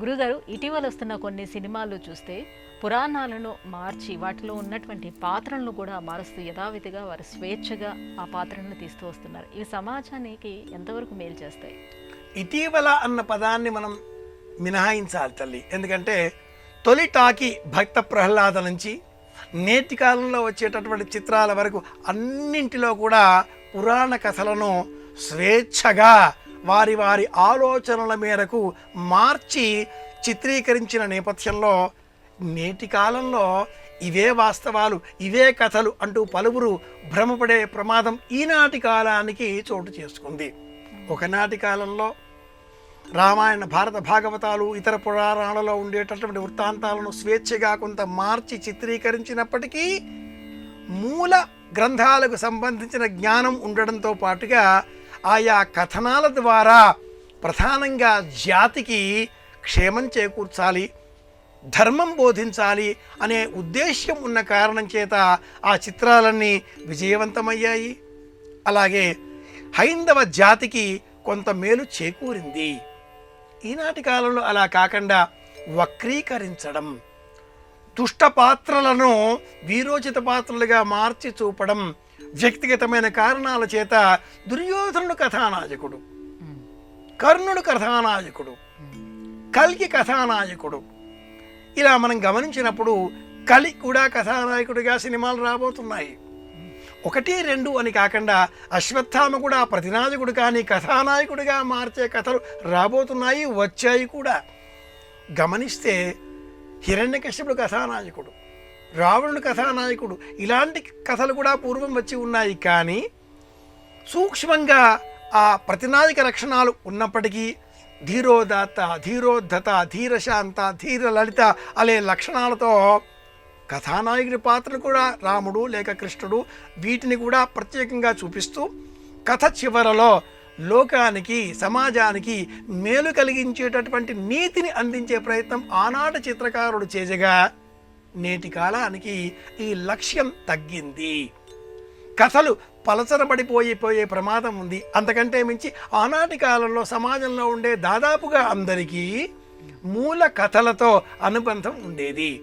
గురుగారు ఇటీవల వస్తున్న కొన్ని సినిమాలు చూస్తే పురాణాలను మార్చి వాటిలో ఉన్నటువంటి పాత్రలను కూడా మారుస్తూ యథావిధిగా వారు స్వేచ్ఛగా ఆ పాత్రలను తీస్తూ వస్తున్నారు. ఇవి సమాజానికి ఎంతవరకు మేలు చేస్తాయి? ఇటీవల అన్న పదాన్ని మనం మినహాయించాలి తల్లి. ఎందుకంటే తొలి టాకి భక్త ప్రహ్లాద నుంచి నేటి కాలంలో వచ్చేటటువంటి చిత్రాల వరకు అన్నింటిలో కూడా పురాణ కథలను స్వేచ్ఛగా వారి వారి ఆలోచనల మేరకు మార్చి చిత్రీకరించిన నేపథ్యంలో నేటి కాలంలో ఇవే వాస్తవాలు ఇవే కథలు అంటూ పలువురు భ్రమపడే ప్రమాదం ఈనాటి కాలానికి చోటు చేసుకుంది. ఒకనాటి కాలంలో రామాయణ భారత భాగవతాలు ఇతర పురాణాలలో ఉండేటటువంటి వృత్తాంతాలను స్వేచ్ఛగా కొంత మార్చి చిత్రీకరించినప్పటికీ మూల గ్రంథాలకు సంబంధించిన జ్ఞానం ఉండడంతో పాటుగా ఆయా కథనాల ద్వారా ప్రధానంగా జాతికి క్షేమం చేకూర్చాలి ధర్మం బోధించాలి అనే ఉద్దేశ్యం ఉన్న కారణం చేత ఆ చిత్రాలన్నీ విజయవంతమయ్యాయి. అలాగే హైందవ జాతికి కొంత మేలు చేకూరింది. ఈనాటి కాలంలో అలా కాకుండా వక్రీకరించడం దుష్ట పాత్రలను వీరోచిత పాత్రలుగా మార్చి చూపడం వ్యక్తిగతమైన కారణాల చేత దుర్యోధనుడు కథానాయకుడు. కర్ణుడు కథానాయకుడు. కలికి కథానాయకుడు. ఇలా మనం గమనించినప్పుడు కలి కూడా కథానాయకుడిగా సినిమాలు రాబోతున్నాయి. ఒకటి రెండు అని కాకుండా అశ్వత్థామ కూడా ప్రతినాయకుడు కానీ కథానాయకుడిగా మార్చే కథలు రాబోతున్నాయి వచ్చాయి కూడా. గమనిస్తే హిరణ్యకశ్యపుడు కథానాయకుడు. రావణుడు కథానాయకుడు. ఇలాంటి కథలు కూడా పూర్వం వచ్చి ఉన్నాయి కానీ సూక్ష్మంగా ఆ ప్రతినాయక లక్షణాలు ఉన్నప్పటికీ ధీరోదాత ధీరోద్ధత ధీరశాంత ధీర లలిత అనే లక్షణాలతో కథానాయకుడి పాత్రలు కూడా రాముడు లేక కృష్ణుడు వీటిని కూడా ప్రత్యేకంగా చూపిస్తూ కథ చివరలో లోకానికి సమాజానికి మేలు కలిగించేటటువంటి నీతిని అందించే ప్రయత్నం ఆనాటి చిత్రకారుడు చేజగా నేటి కాలానికి ఈ లక్ష్యం తగ్గింది. కథలు పలచరబడిపోయిపోయే ప్రమాదం ఉంది. అంతకంటే మించి ఆనాటి కాలంలో సమాజంలో ఉండే దాదాపుగా అందరికీ మూల కథలతో అనుబంధం ఉండేది.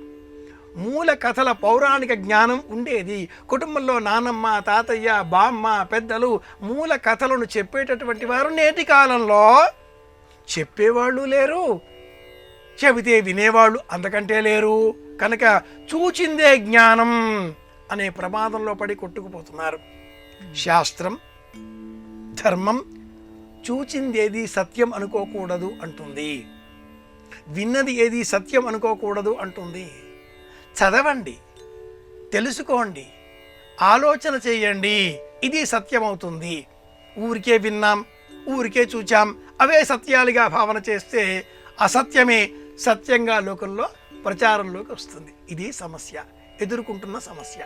మూల కథల పౌరాణిక జ్ఞానం ఉండేది. కుటుంబంలో నానమ్మ తాతయ్య బామ్మ పెద్దలు మూల కథలను చెప్పేటటువంటి వారు నేటి కాలంలో చెప్పేవాళ్ళు లేరు. చెబితే వినేవాళ్ళు అంతకంటే లేరు. కనుక చూచిందే జ్ఞానం అనే ప్రమాదంలో పడి కొట్టుకుపోతున్నారు. శాస్త్రం ధర్మం చూచిందేది సత్యం అనుకోకూడదు అంటుంది. విన్నది ఏది సత్యం అనుకోకూడదు అంటుంది. చదవండి తెలుసుకోండి ఆలోచన చేయండి ఇది సత్యమవుతుంది. ఊరికే విన్నాం ఊరికే చూచాం అవే సత్యాలుగా భావన చేస్తే అసత్యమే సత్యంగా లోకంలో ప్రచారంలోకి వస్తుంది. ఇది సమస్య. ఎదుర్కొంటున్న సమస్య.